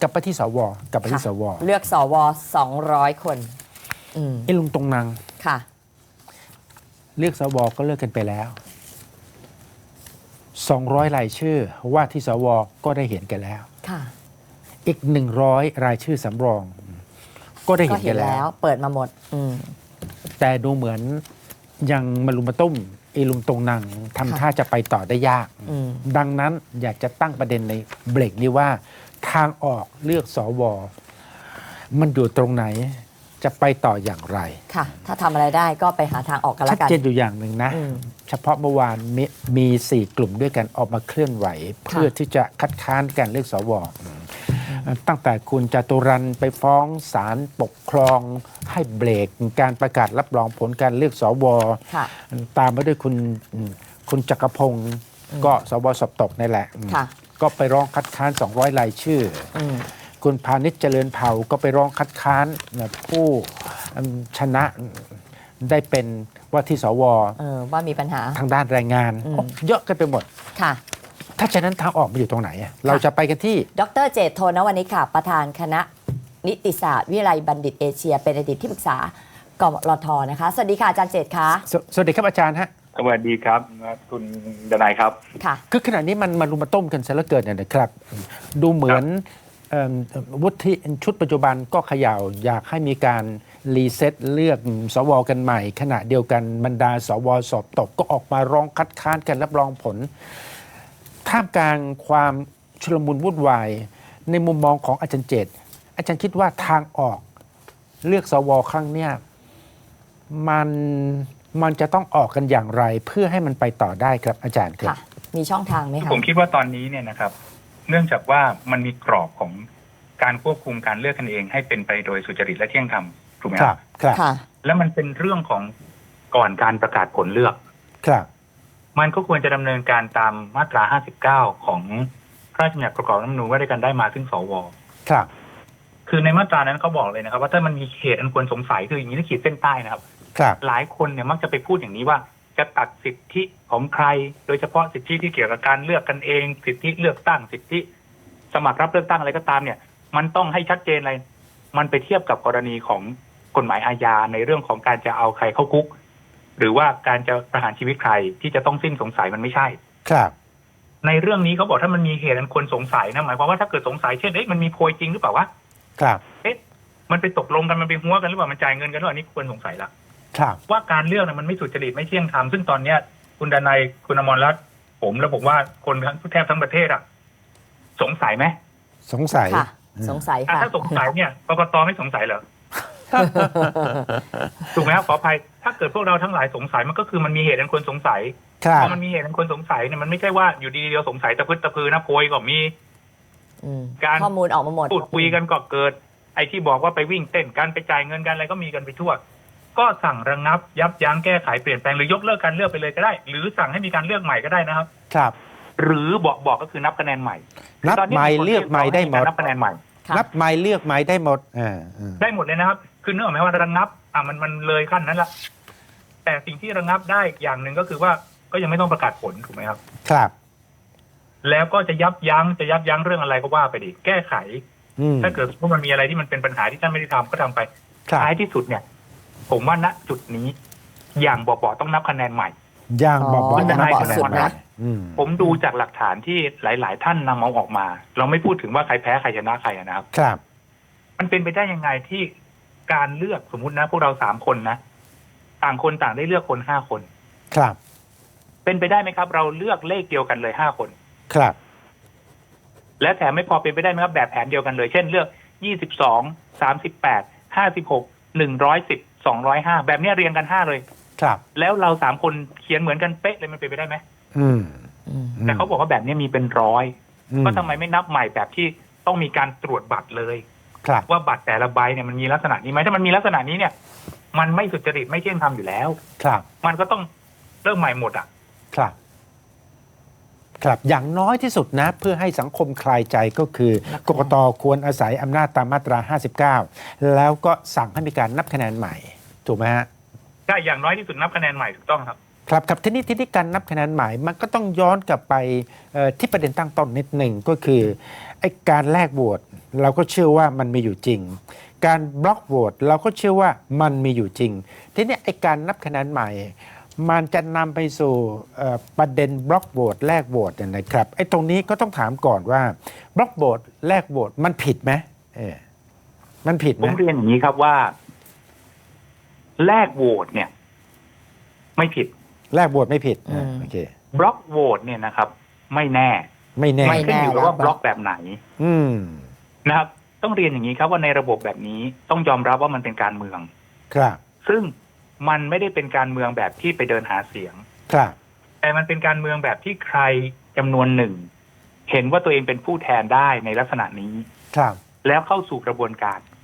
กลับไปที่สวกลับไปที่ค่ะสวเลือกสว200คนอืมไอ้ลุงตรงนัง ค่ะ เลือกสวก็เลือกกันไปแล้ว200รายชื่อว่าที่สวก็ได้เห็นกันแล้ว ค่ะ อีก100รายชื่อสำรอง ก็ได้ก็เห็นเห็กันนแล้แล้ว ว เปิดมาหมด อืม แต่ดูเหมือนยังมาลุมมาตุ้มไอ้ลุงตรงนังทำค่ะท่าจะไปต่อได้ยาก อืม ดังนั้นอยากจะตั้งประเด็นในเบรกนี้ว่า ทางออกเลือกสวมันอยู่ตรงไหนจะไปต่ออย่างไร ค่ะ ถ้าทำอะไรได้ก็ไปหาทางออกกันชัแล้ดวกัน เจนอยู่อย่างหนึ่งนะ อืมเฉพาะเมื่อวานมีมีสี่กลุ่มด้วยกันออกมาเคลื่อนไหว เพื่อที่จะคัดค้านการเลือกสวตั้งแต่คุณจตุรันไปฟ้องศาลปกครองให้เบรกการประกาศรับรองผลการเลือกสวค่ะตามมาด้วยคุณคุณจักรพงศ์ก็สวสอบตกนี่แหละ ค่ะ ก็ไปร้องคัดค้าน 200รายชื่ออืมคุณพาณิชย์เจริญเผ่าก็ไปร้องคัดค้านผู้ชนะได้เป็นว่าที่สวเออว่ามีปัญหาทางด้านแรงงานอืมโอ้เยอะกันไปหมดค่ะ ถ้าฉะนั้นทางออกมันอยู่ตรงไหนอะเราจะไปกันที่ ดรเจตโทนวันนี้ค่ะ ประธานคณะนิติศาสตร์วิทยาลัยบัณฑิตเอเชีย เป็นอดีตที่ปรึกษากมรทนะคะ สวัสดีค่ะอาจารย์เจตคะสสวัสดีครับอาจารย์ฮะ สวัสดีครับ คุณดนายครับ ค่ะ คือขณะนี้มันมารุมมาต้มกันซะเหลือเกินเนี่ยนะครับ ดูเหมือนเอิ่มวุฒิชุดปัจจุบันก็เขย่าอยากให้มีการรีเซ็ตเลือกสวกันใหม่ ขณะเดียวกันบรรดาสวสอบตกก็ออกมาร้องคัดค้านกันรับรองผล ท่ามกลางความชุลมุนวุ่นวาย ในมุมมองของอาจารย์เจต อาจารย์คิดว่าทางออกเลือกสวครั้งเนี้ยมัน มันจะต้องออกกันอย่างไร เพื่อให้มันไปต่อได้ครับอาจารย์ครับ ค่ะ มีช่องทางไหมคะ ผมคิดว่าตอนนี้เนี่ยนะครับ เนื่องจากว่ามันมีกรอบของการควบคุมการเลือกกันเอง ให้เป็นไปโดยสุจริตและเที่ยงธรรมถูกไหมคครัรับบครับ ค่ะ แล้วมันเป็นเรื่องของก่อนการประกาศผลเลือก ครับ มันก็ควรจะดำเนินการตามมาตรา 59 ของพระราชบัญญัติประกอบรัฐธรรมนูญว่าด้วยการได้มาซึ่งสว ครับ คือในมาตรานั้นเขาบอกเลยนะครับ ว่าถ้ามันมีเหตุอันควรสงสัยคืออย่างนี้ที่ขีดเส้นใต้นะครับ ครับหลายคนเนี่ยมักจะไปพูดอย่างนี้ว่าจะตัดสิทธิของใคร โดยเฉพาะสิทธิที่เกี่ยวกับการเลือกกันเอง สิทธิเลือกตั้งสิทธิสมัครรับเลือกตั้งอะไรก็ตามเนี่ย มันต้องให้ชัดเจนเลยมันไปเทียบกับกรณีของกฎหมายอาญาในเรื่องของการจะเอาใครเข้าคุก หรือว่าการจะประหารชีวิตใครที่จะต้องสิ้นสงสัยมันไม่ใช่ ครับ ในเรื่องนี้เขาบอกถ้ามันมีเหตุอันควรสงสัยนะหมายความว่าถ้าเกิดสงสัยเช่นเอ๊ะมันมีโพยจริงหรือเปล่าวะครับ เอ๊ะมันไปตกลงกันมันไปหัวกันหรือเปล่ามันจ่ายเงินกันหรือเปล่าอันนี้ควรสงสัยละ ครับว่าการเลือกน่ะมันไม่สุจริตไม่เที่ยงธรรมซึ่งตอนเนี้ยคุณดนัยคุณอมรรัตน์ผมแล้วผมว่าคนแทบทั้งประเทศอะ สงสัยไหมสงสัยค่ะ สงสัยอะค่ะ ถ้าสงสัยเนี่ยกกตไม่สงสัยเหรอ ถูกไหมครับขออภัยถ้าเกิดพวกเราทั้งหลายสงสัยมันก็คือมันมีเหตุอันควรสงสัยครับพอมันมีเหตุอันควรสงสัยเนี่ยมันไม่ใช่ว่าอยู่ดีๆเดียวสงสัยตะพึดตะพือนะโพยก็มี อืมการ ข้อมูลออกมาหมดพูดคุยกันก็เกิด ไอ้ที่บอกว่าไปวิ่งเต้นกันไปจ่ายเงินกันอะไรก็มีกันไปทั่ว ก็สั่งระงับยับยั้งแก้ไขเปลี่ยนแปลงหรือยกเลิกการเลือกไปเลยก็ได้ หรือสั่งให้มีการเลือกใหม่ก็ได้นะครับ ครับ หรือบอกบอกก็คือนับคะแนนใหม่นับตอนนี้ไม้เลือกไม้ได้หมดนับคะแนนใหม่ ค่ะ นับไม้เลือกไม้ได้หมดอ่าอ่า ได้หมดเลยนะครับ คือเนื่องไหมว่าระงับ อะมันมันเลยขั้นนั้นละแต่สิ่งที่ระงับได้อย่างหนึ่งก็คือว่าก็ยังไม่ต้องประกาศผลถูกไหมครับ ครับ แล้วก็จะยับยั้งจะยับยั้งเรื่องอะไรก็ว่าไปดิแก้ไข อืมถ้าเกิดว่ามันมีอะไรที่มันเป็นปัญหาที่ท่านไม่ได้ทำก็ทำไปครับ ท้ายที่สุดเนี่ย ผมว่าณจุดนี้ อย่างบอๆต้องนับคะแนนใหม่ ย่างบอกอ๋อว่าจะนับให้คะแนนสุดใหม่นะ อืม ผมดูจากหลักฐานที่หลาย ๆ ท่านนำเอาออกมา เราไม่พูดถึงว่าใครแพ้ใครชนะใครอะนะครับ ครับ มันเป็นไปได้ยังไงที่การเลือกสมมุตินะ พวกเราสามคนนะ ต่างคนต่างได้เลือกคนห้าคน ครับ เป็นไปได้ไหมครับ เราเลือกเลขเดียวกันเลยห้าคน ครับ และแถมไม่พอเป็นไปได้ไหมครับแบบแผนเดียวกันเลย เช่นเลือกยี่สิบสองสามสิบแปดห้าสิบหกหนึ่งร้อยสิบ สองร้อยห้าแบบเนี้ยเรียงกันห้าเลย ครับ แล้วเราสามคนเขียนเหมือนกันเป๊ะเลยมันเป็นไปได้ไหมอืมอืมแต่เขาบอกว่าแบบเนี้ยมีเป็นร้อยอืมก็ทำไมไม่นับใหม่แบบที่ต้องมีการตรวจบัตรเลย ครับ ว่าบัตรแต่ละใบเนี่ยมันมีลักษณะนี้ไหมถ้ามันมีลักษณะนี้เนี่ย มันไม่สุจริตไม่เที่ยงธรรมอยู่แล้ว ครับ มันก็ต้องเริ่มใหม่หมดอะ ครับ ครับ อย่างน้อยที่สุดนะ เพื่อให้สังคมคลายใจก็คือนับกคะแนนกตควรอาศัยอำนาจตามมาตรา 59 แล้วก็สั่งให้มีการนับคะแนนใหม่ ถูกไหมฮะถ้าอย่างน้อยที่สุดนับคะแนนใหม่ถูกต้องครับครับครับทีนี้ทีนี้การนับคะแนนใหม่มันก็ต้องย้อนกลับไปเอ่อที่ประเด็นตั้งต้นนิดหนึ่งก็คือไอ้การแลกโหวตเราก็เชื่อว่ามันมีอยู่จริง การบล็อกโหวตเราก็เชื่อว่ามันมีอยู่จริง ทีนี้ไอการนับคะแนนใหม่ มันจะนำไปสู่เอ่อประเด็นบล็อกโหวตแลกโหวตเนี่ยนะครับไอ้ตรงนี้ก็ต้องถามก่อนว่าบล็อกโหวตแลกโหวตมันผิดไหมเออมันผิดไหผมมเรียนอย่างนี้ครับว่า แลกโหวตเนี่ย ไม่ผิดแลกโหวตไม่ผิดอืม โอเค บล็อกโหวตเนี่ยนะครับ ไม่แน่ไม่แน่ไม่ขึ้นอยู่กับว่าบล็อกแบบไหน อืม นะครับต้องเรียนอย่างนี้ครับว่าในระบบแบบนี้ต้องยอมรับว่ามันเป็นการเมือง ครับ ซึ่งมันไม่ได้เป็นการเมืองแบบที่ไปเดินหาเสียง ครับ แต่มันเป็นการเมืองแบบที่ใครจำนวนหนึ่ง เห็นว่าตัวเองเป็นผู้แทนได้ในลักษณะนี้ ครับ แล้วเข้าสู่กระบวนการครับ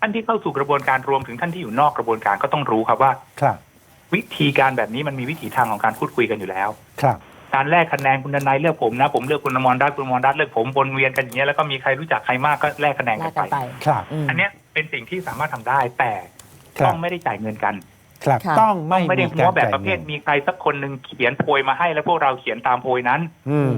ท่านที่เข้าสู่กระบวนการรวมถึงท่านที่อยู่นอกกระบวนการก็ต้องรู้ครับว่าครับ วิธีการแบบนี้มันมีวิถีทางของการพูดคุยกันอยู่แล้ว ครับ การแลกคะแนนคุณดนายเลือกผมนะ ผมเลือกคุณอมรรัตน์คุณอมรรัตน์เลือกผมวนเวียนกันอย่างเงี้ยแล้วก็มีใครรู้จักใครมากก็แลกคะแนนแลกักนกันไป ไปครับมอันเนี้ยเป็นสิ่งที่สามารถทำได้แต่ครัต้บองไม่ได้จ่ายเงินกัน ครับ ค่ะ ต้องไม่ไม่ได้มีเพการราะแบบจ่ายประเภเงิทนมีใครสักคนหนึ่งเขียนโพยมาให้แล้วพวกเราเขียนตามโพยนั้น อืม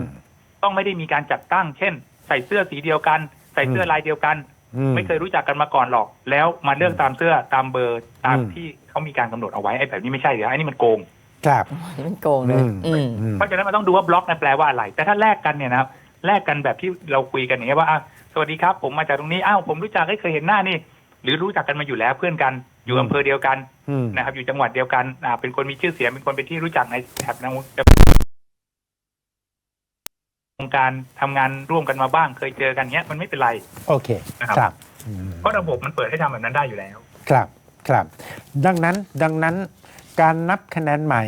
ต้องไม่ได้มีการจัดตั้ง เช่น ใส่เสื้อสีเดียวกัน ใส่เสื้อลายเดียวกันอื ไม่เคยรู้จักกันมาก่อนหรอก แล้วมาเลือกตามเสื้อตามเบอร์ตามอืมที่เขามีการกำหนดเอาไว้ไอ้แบบนี้ไม่ใช่เดี๋ยวไอ้นี่มันโกงครับนี่มันโกงเลยอืมอืมอืมเพราะฉะนั้นมันต้องดูว่าบล็อกนั้นแปลว่าอะไร แต่ถ้าแลกกันเนี่ยนะครับแลกกันแบบที่เราคุยกันอย่างเงี้ยว่าอะสวัสดีครับ ผมมาจากตรงนี้อ้าวผมรู้จักให้เคยเห็นหน้านี่ หรือรู้จักกันมาอยู่แล้วเพื่อนกันอยู่อืมอำเภอเดียวกันอืมนะครับ อยู่จังหวัดเดียวกันอ่าเป็นคนมีชื่อเสียงเป็นคนเป็นที่รู้จักในแถบนั้นว งการทำงานร่วมกันมาบ้าง เคยเจอกันเงี้ยมันไม่เป็นไร โอเคนะครับครับอืมเพราะระบบมันเปิดให้ทำแบบนั้นได้อยู่แล้ว ครับครับ ดังนั้นดังนั้นการนับคะแนนใหม่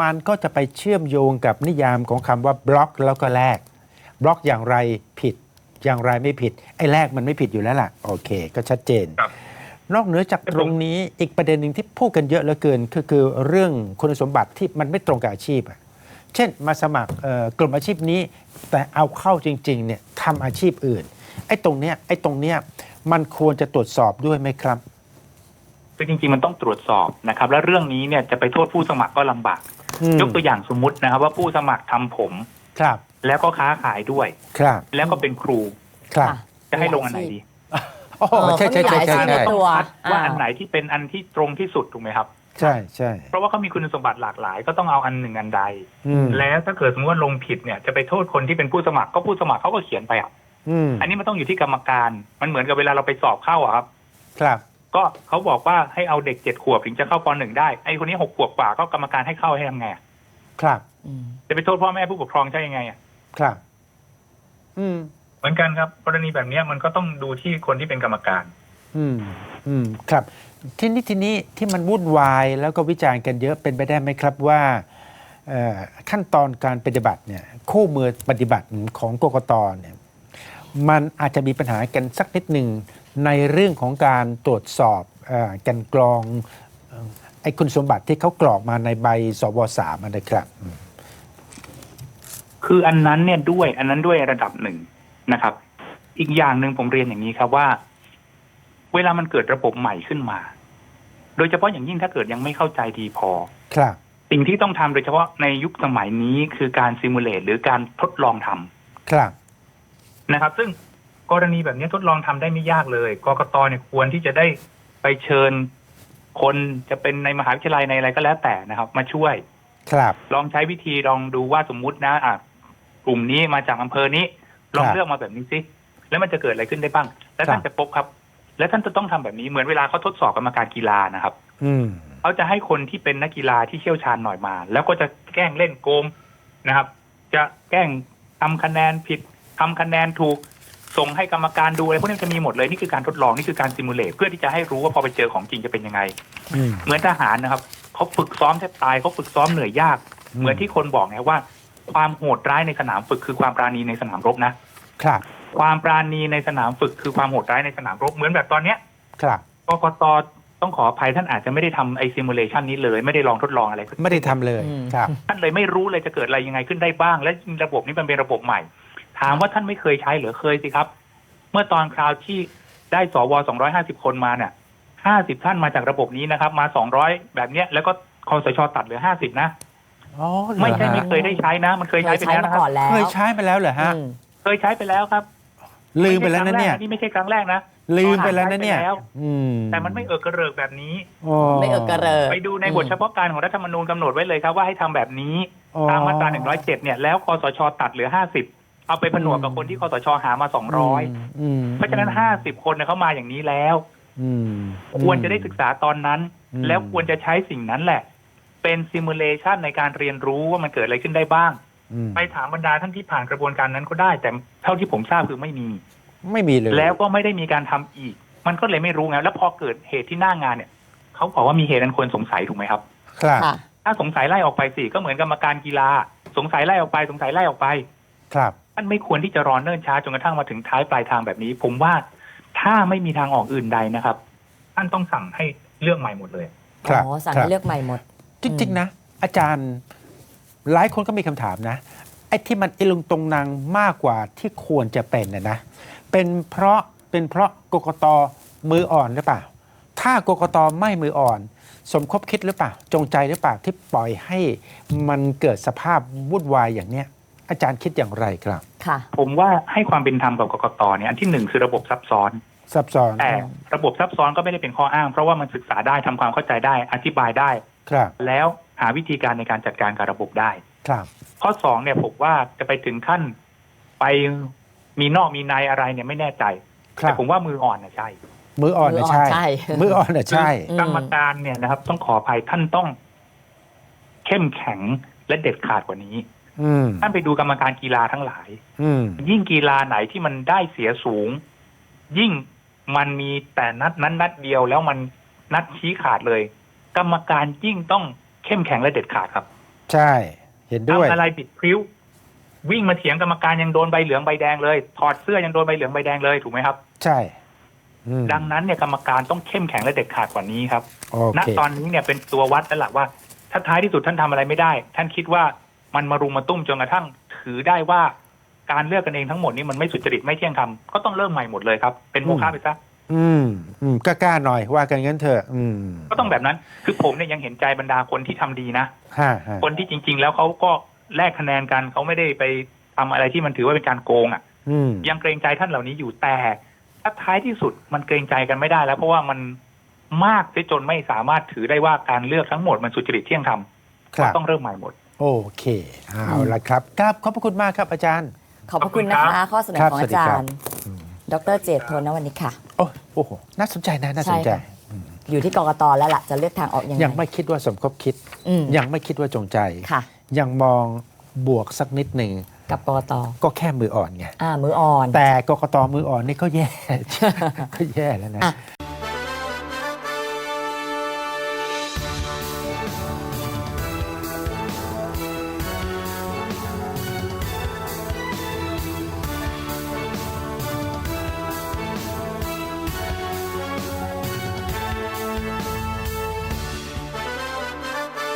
มันก็จะไปเชื่อมโยงกับนิยามของคำว่าบล็อกแล้วก็แลกบล็อกอย่างไรผิด อย่างไรไม่ผิด ไอ้แลกมันไม่ผิดอยู่แล้วล่ะ โอเค ก็ชัดเจน ครับนอกเหนือจากตรงนี้อีกประเด็นหนึ่งที่พูดกันเยอะเหลือเกินคือคือเรื่องคุณสมบัติที่มันไม่ตรงกับอาชีพอะ เช่นมาสมัครเอ่อกลุ่มอาชีพนี้ แต่เอาเข้าจริงๆเนี่ยทำอาชีพอื่นไอ้ตรงเนี้ยไอ้ตรงเนี้ยมันควรจะตรวจสอบด้วยไหมครับคือจริงๆมันต้องตรวจสอบนะครับ และเรื่องนี้เนี่ยจะไปโทษผู้สมัครก็ลำบากอืมยกตัวอย่างสมมุตินะครับ ว่าผู้สมัครทำผมครับ แล้วก็ค้าขายด้วยครับ แล้วก็เป็นครูครับค่ะจะให้ลงอันไหนดีโอ้โหเออใช่ใช่ใช่เขามีหลายใช่อาชีพในใช่ตัวคัดว่าอ่าอันไหนที่เป็นอันที่ตรงที่สุดถูกไหมครับ ใช่ใช่เพราะว่าเขามีคุณสมบัติหลากหลาย ก็ต้องเอาอันหนึ่งอันใดอืมแล้วถ้าเกิดสมมติว่าลงผิดเนี่ยจะไปโทษคนที่เป็นผู้สมัครก็ผู้สมัครเขาก็เขียนไปอะอืมอันนี้มันต้องอยู่ที่กรรมการ มันเหมือนกับเวลาเราไปสอบเข้าอะครับ ครับ ก็เขาบอกว่าให้เอาเด็กเจ็ดขวบถึงจะเข้าปหนึ่งได้ไอ้คนนี้หกขวบกว่าก็กรรมการให้เข้าให้ทำไงอะครับอืมจะไปโทษพ่อแม่ผู้ปกครองใช่ยังไงอะครับ อืมเหมือนกันครับกรณีแบบเนี้ยมันก็ต้องดูที่คนที่เป็นกรรมการ อืม อืม ครับ ทีนี้ทีนี้ที่มันวุ่นวายแล้วก็วิจารณ์กันเยอะเป็นไปได้ไหมครับว่าขั้นตอนการปฏิบัติเนี่ยคู่มือปฏิบัติของกกตเนี่ยมันอาจจะมีปัญหากันสักนิดหนึ่งในเรื่องของการตรวจสอบอกันกรองอไอ้คุณสมบัติที่เขากรอกมาในใบสวสามนะครับ คืออันนั้นเนี่ยด้วยอันนั้นด้วยระดับหนึ่งนะครับ อีกอย่างหนึ่งผมเรียนอย่างนี้ครับว่า เวลามันเกิดระบบใหม่ขึ้นมา โดยเฉพาะอย่างยิ่งถ้าเกิดยังไม่เข้าใจดีพอ ครับ สิ่งที่ต้องทำโดยเฉพาะในยุคสมัยนี้คือการซิมูเลตหรือการทดลองทำครับนะครับ ซึ่งกรณีแบบนี้ทดลองทำได้ไม่ยากเลยกกตเนี่ยควรที่จะได้ไปเชิญคนจะเป็นในมหาวิทยาลัยในอะไรก็แล้วแต่นะครับ มาช่วย ครับ ลองใช้วิธีลองดูว่าสมมุตินะอะกลุ่มนี้มาจากอำเภอนี้ ลองครับเลือกมาแบบนี้สิแล้วมันจะเกิดอะไรขึ้นได้บ้าง แล้วท่านครับจะพบครับ และท่านจะต้องทำแบบนี้เหมือนเวลาเขาทดสอบกรรมการกีฬานะครับ อืมเขาจะให้คนที่เป็นนักกีฬาที่เชี่ยวชาญหน่อยมา แล้วก็จะแกล้งเล่นโกงนะครับ จะแกล้งทำคะแนนผิดทำคะแนนถูกส่งให้กรรมการดูอะไรพวกนี้จะมีหมดเลยนี่คือการทดลองนี่คือการซิมูเลตเพื่อที่จะให้รู้ว่าพอไปเจอของจริงจะเป็นยังไงอืมเหมือนทหารนะครับเขาฝึกซ้อมแทบตายเขาฝึกซ้อมเหนื่อยยากอืมเหมือนที่คนบอกนะว่า ความโหดร้ายในสนามฝึกคือความปราณีในสนามรบนะครับ ความปราณีในสนามฝึกคือความโหดร้ายในสนามรบเหมือนแบบตอนเนี้ยครับ กกตต้องขออภัยท่านอาจจะไม่ได้ทำไอซิมูเลชันนี้เลยไม่ได้ลองทดลองอะไรไม่ได้ทำเลยอืม ครับ ท่านเลยไม่รู้เลยจะเกิดอะไรยังไงขึ้นได้บ้าง และระบบนี้มันเป็นระบบใหม่ ถามว่าท่านไม่เคยใช้หรือเคยสิครับ เมื่อตอนคราวที่ได้สว250 คนมาเนี่ย50 ท่านมาจากระบบนี้นะครับ มา 200 แบบเนี้ยแล้วก็คอสชตัดเหลือ 50 นะ อ๋อเหรอไม่ใช่ฮะไม่เคยได้ใช้นะ มันเคยใช้ไปใช้แล้วมานะครับก่อนแล้วเคยใช้ไปแล้วเหรอฮะ อืมเคยใช้ไปแล้วครับ ลืมไปแล้วนะเนี่ย นี่ไม่ใช่ครั้งแรกนะลืมไปแล้วนะเนี่ยผ่าไปแล้วอืมแต่มันไม่เออกระเริกแบบนี้อ๋อไม่เออกระเริกไปดูในบทเฉพาะการของรัฐธรรมนูญกำหนดไว้เลยครับว่าให้ทำแบบนี้อ๋อตามมาตรา 107 เนี่ยแล้วคอสชตัดเหลือ 50 เอาไปผนวกกับคนที่คอสชหามา 200อืมเพราะฉะนั้น 50 คนเนี่ยเขามาอย่างนี้แล้วอืมควรจะได้ศึกษาตอนนั้นอืมแล้วควรจะใช้สิ่งนั้นแหละ เป็นซิมูเลชันในการเรียนรู้ว่ามันเกิดอะไรขึ้นได้บ้างอืม ไปถามบรรดาท่านที่ผ่านกระบวนการนั้นก็ได้ แต่เท่าที่ผมทราบคือไม่มี ไม่มีเลย แล้วก็ไม่ได้มีการทำอีก มันก็เลยไม่รู้ไงแล้วพอเกิดเหตุที่หน้างานเนี่ยเขาบอกว่ามีเหตุอันควรสงสัยถูกไหมครับ ครับค่ะถ้าสงสัยไล่ออกไปสิก็เหมือนกรรมการกีฬา สงสัยไล่ออกไป สงสัยไล่ออกไป ครับท่านไม่ควรที่จะรอเนิ่นช้าจนกระทั่งมาถึงท้ายปลายทางแบบนี้ ผมว่าถ้าไม่มีทางออกอื่นใดนะครับ ท่านต้องสั่งให้เลือกใหม่หมดเลย ครับอ๋อสั่งครัให้บเลือกใหม่หมด จริงๆนะอาจารย์ หลายคนก็มีคำถามนะไอ้ที่มันอิลุงตรงนางมากกว่าที่ควรจะเป็นนะนะเป็นเพราะเป็นเพราะกกตมืออ่อนหรือเปล่า ถ้ากกตไม่มืออ่อน สมคบคิดหรือเปล่า จงใจหรือเปล่าที่ปล่อยให้มันเกิดสภาพวุ่นวายอย่างเนี้ยอาจารย์คิดอย่างไรครับ ค่ะ ผมว่าให้ความเป็นธรรมกับกกตเนี่ยอันที่หนึ่งคือระบบซับซ้อน ซับซ้อนแต่ระบบซับซ้อนก็ไม่ได้เป็นข้ออ้าง เพราะว่ามันศึกษาได้ทำความเข้าใจได้อธิบายได้ ครับ แล้ว หาวิธีการในการจัดการกับระบบได้ ครับ ข้อสองเนี่ยผมว่าจะไปถึงขั้นไปมีนอกมีในอะไรเนี่ยไม่แน่ใจ ครัแต่บ ผมว่ามืออ่อนนะใช่มืออ่อนมือนะอ่อนใช่ใช่ มืออ่อนนะใช่อืมกรรมการเนี่ยนะครับ ต้องขออภัยท่านต้อง เข้มแข็งและเด็ดขาดกว่านี้ อืม ท่านไปดูกรรมการกีฬาทั้งหลาย อืม ยิ่งกีฬาไหนที่มันได้เสียสูง ยิ่งมันมีแต่นัดนั้นนัดเดียวแล้วมันนัดชี้ขาดเลย กรรมการยิ่งต้อง เข้มแข็งและเด็ดขาดครับ ใช่ เห็นด้วยทำอะไรบิดพริ้ว วิ่งมาเถียงกรรมการยังโดนใบเหลืองใบแดงเลยถอดเสื้อยังโดนใบเหลืองใบแดงเลยถูกไหมครับ ใช่อืมดังนั้นเนี่ยกรรมการต้องเข้มแข็งและเด็ดขาดกว่านี้ครับโอณเคตอนนี้เนี่ยเป็นตัววัดแล้วล่ะว่า ถ้าท้ายที่สุดท่านทำอะไรไม่ได้ ท่านคิดว่ามันมารุมมาตุ้มจนกระทั่งถือได้ว่าการเลือกกันเองทั้งหมดนี้มันไม่สุจริตไม่เที่ยงธรรมก็ต้องเริ่มใหม่หมดเลยครับเป็นโมฆะไปซะ อืมอืมกล้าๆหน่อยว่ากันงั้นเถอะอืมก็ต้องแบบนั้น คือผมเนี่ยยังเห็นใจบรรดาคนที่ทำดีนะฮ่าฮ่าคนที่จริง ๆ แล้วเขาก็แลกคะแนนกันเขาไม่ได้ไปทำอะไรที่มันถือว่าเป็นการโกงอะอืมยังเกรงใจท่านเหล่านี้อยู่แต่ถ้าท้ายที่สุดมันเกรงใจกันไม่ได้แล้ว เพราะว่ามันมากเสียจนไม่สามารถถือได้ว่าการเลือกทั้งหมดมันสุจริตเที่ยงธรรมครัก็บต้องเริ่มใหม่หมด โอเคเอาละครับครับขอบพระคุณมากครับอาจารย์ ขอบพระคุณนะคะ ข้อเสนอครับของสวัอาสดีจาครัรบย์ ดรเจตโทนวันนี้ค่ะ โอ้โอ้โหน่าสนใจนะน่าสนใจใช่ค่ะอยู่ที่กกตแล้วล่ะจะเลือกทางออกยังไงยังไม่คิดว่าสมคบคิดอืมยังไม่คิดว่าจงใจค่ะยังมองบวกสักนิดหนึ่งกับกกตก็แค่มืออ่อนไงอ่ามืออ่อน แต่กกตมืออ่อนนี่ก็แย่ก็แย่แล้วนะอะ